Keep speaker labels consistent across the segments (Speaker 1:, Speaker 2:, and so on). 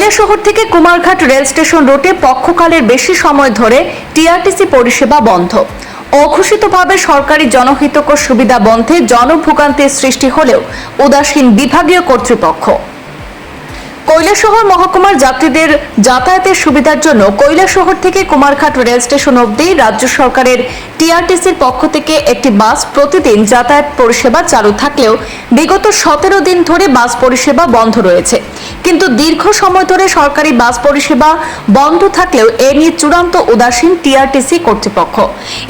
Speaker 1: কৈলাসহর থেকে Kumarghat rail station রোডে পক্ষকালের বেশি সময় ধরে টিআরটিসি পরিষেবা বন্ধ। অঘোষিতভাবে সরকারি জনহিতকর সুবিধা বন্ধে জনভোগান্তির সৃষ্টি হলেও উদাসীন বিভাগীয় কর্তৃপক্ষ। কৈলাসহর মহকুমার যাত্রীদের যাতায়াতের সুবিধার জন্য কৈলাসহর থেকে কুমারঘাট রেল স্টেশন অবধি রাজ্য সরকারের টিআরটিসির পক্ষ থেকে একটি বাস প্রতিদিন যাতায়াত পরিষেবা চালু থাকলেও বিগত সতেরো দিন ধরে বাস পরিষেবা বন্ধ রয়েছে। কিন্তু দীর্ঘ সময় ধরে সরকারি বাস পরিষেবা বন্ধ থাকলেও এ নিয়ে চূড়ান্ত উদাসীন টিআরটিসি কর্তৃপক্ষ।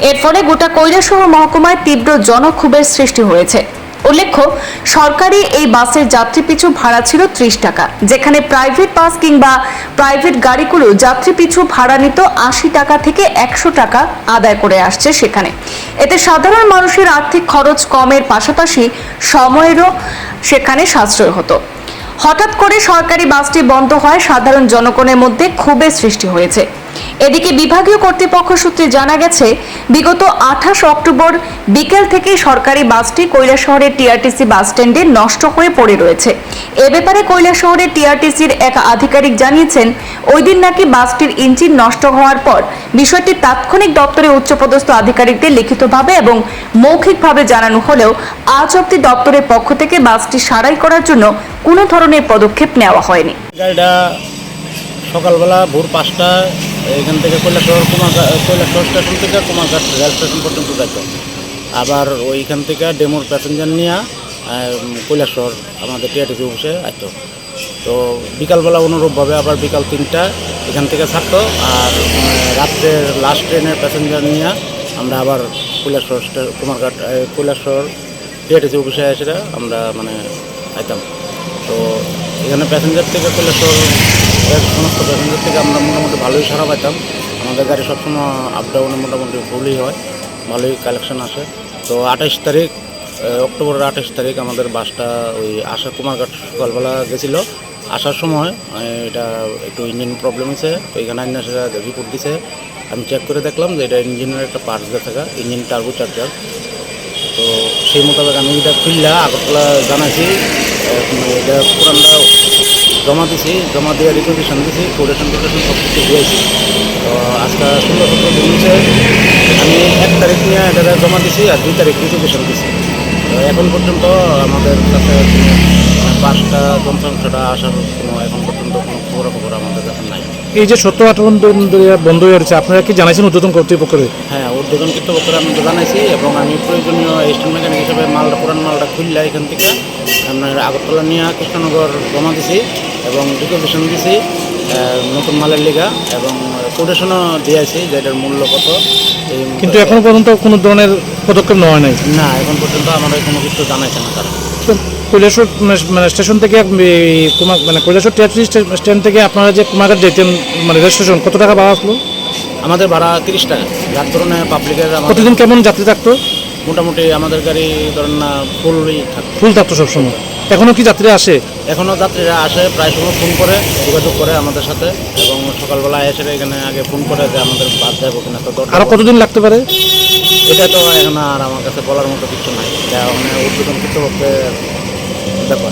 Speaker 1: এর ফলে গোটা কৈলাসহর মহকুমায় তীব্র জনক্ষোভের সৃষ্টি হয়েছে। উল্লেখ্য, সরকারি এই বাসের যাত্রী পিছু ভাড়া ছিল ত্রিশ টাকা, যেখানে প্রাইভেট বাস কিংবা প্রাইভেট গাড়িগুলো যাত্রী পিছু ভাড়া নিত আশি টাকা থেকে একশো টাকা আদায় করে আসছে সেখানে। এতে সাধারণ মানুষের আর্থিক খরচ কমের পাশাপাশি সময়েরও সেখানে সাশ্রয় হতো। হঠাৎ করে সরকারি বাসটি বন্ধ হয় সাধারণ জনগণের মধ্যে ক্ষোভের সৃষ্টি হয়েছে। এদিকে বিভাগীয় কর্তৃপক্ষ সূত্রে জানা গেছে, বিগত আঠাশ অক্টোবর বিকেল থেকে সরকারি বাসটি কৈলাসহরের টিআরটিসি বাস স্ট্যান্ডে নষ্ট হয়ে পড়ে রয়েছে। এ ব্যাপারে কৈলাসহরের টিআরটিসির এক আধিকারিক জানিয়েছেন, ওই দিন নাকি বাসটির ইঞ্জিন নষ্ট হওয়ার পর বিষয়টি তাৎক্ষণিক দপ্তরে উচ্চপদস্থ আধিকারিকদের লিখিতভাবে এবং মৌখিকভাবে জানানো হলেও আজ অব্দি দপ্তরের পক্ষ থেকে বাসটি সারাই করার জন্য কোনো ধরনের পদক্ষেপ নেওয়া হয়নি।
Speaker 2: সকালবেলা ভোর পাঁচটায় এখান থেকে কৈলাসহর কুমারঘাট কৈলাসহর স্টেশন থেকে কুমারঘাট রেল স্টেশন পর্যন্ত যাইত। আবার ওইখান থেকে ডেমোর প্যাসেঞ্জার নিয়ে কৈলাসহর আমাদের টিআরটিসি অফিসে আসতো তো বিকালবেলা অনুরূপভাবে আবার বিকাল তিনটায় এখান থেকে ছাড়তো আর রাত্রের লাস্ট ট্রেনের প্যাসেঞ্জার নিয়ে আমরা আবার কৈলাসহর কুমারঘাট কৈলাসহর টিআরটিসি অফিসে এসে আমরা মানে আইতাম। তো এখানে প্যাসেঞ্জার থেকে কৈলাসহর এর সমস্ত প্যাসেঞ্জার থেকে আমরা মোটামুটি ভালোই সারা পাইতাম। আমাদের গাড়ি সবসময় আপ ডাউনে মোটামুটি ফুলই হয়, ভালোই কালেকশন আসে। তো আঠাশ তারিখ অক্টোবরের আঠাশ তারিখ আমাদের বাসটা ওই আশা কুমারঘাট সকালবেলা গেছিল। আসার সময় এটা একটু ইঞ্জিন প্রবলেম হয়েছে, তো এখানে আইনা সেটা রিপোর্ট দিছে। আমি চেক করে দেখলাম যে এটা ইঞ্জিনের একটা পার্টস থাকা ইঞ্জিন টার্বো চার্জার তো সেই মোতাবেক আমি এটা খুললা আগরতলা জানাইছি আহ, এটা পুরানটা জমা দিছি জমা দিয়ে রিকোয়েশন দিছি কোডেশন টোটেশন সব কিছু দিয়েছি তো আজকে সতেরো দিন আমি এক তারিখ নিয়ে এটা জমা দিছি আর দুই তারিখ রিকোয়েশন দিছি। এখন পর্যন্ত আমাদের কাছে পাঁচটা যন্ত্রাংশটা আসার কোনো এখন পর্যন্ত কোনো খবর খবর আমাদের কাছে নাই।
Speaker 3: এই যে দিন ধরে বন্ধ হয়ে রয়েছে আপনারা কি জানাইছেন উদ্বোধন কর্তৃপক্ষের?
Speaker 2: হ্যাঁ উদ্বোধন কর্তৃপক্ষের আমি জানাইছি এবং আমি প্রয়োজনীয় স্টেশন মেকানিক হিসেবে মালটা পুরান মালটা খুললা এখান থেকে আপনার আগরতলা নিয়ে কৃষ্ণনগর জমা দিছি এবং ডিকোরেশন দিছি নতুন মালের লিগা এবং কোটেশনও দিয়েছি যে এটার মূল্য কত।
Speaker 3: কিন্তু এখনও পর্যন্ত কোনো ধরনের পদক্ষেপ নেওয়া হয় নাই?
Speaker 2: না এখন পর্যন্ত আমাদের কোনো কিছু জানাইছে না তারা।
Speaker 3: তো কৈলাসর মানে- মানে স্টেশন থেকে মানে কৈলাসর টিআরটি স্ট্যান্ড থেকে আপনারা যে কুমারঘাট যেতেন মানে রেল স্টেশন কত টাকা ভাড়া আসলো?
Speaker 2: আমাদের ভাড়া তিরিশ টাকা। যার ধরনের পাবলিকের
Speaker 3: প্রতিদিন কেমন যাত্রী থাকতো?
Speaker 2: মোটামুটি আমাদের গাড়ি ধরেন না ফুলই থাকে
Speaker 3: ফুল থাকতো সবসময়। এখনও কি যাত্রীরা আসে?
Speaker 2: এখনও যাত্রীরা আসে প্রায় সময় ফোন করে যোগাযোগ করে আমাদের সাথে এবং সকালবেলা এসে এখানে আগে ফোন করে যে আমাদের বাদ যাব কিনা তো
Speaker 3: আরও কতদিন লাগতে পারে?
Speaker 2: এটা তো এখন আর আমার কাছে বলার মতো কিছু নাই। এটা মানে উদ্বোধন করতে ব্যাপার।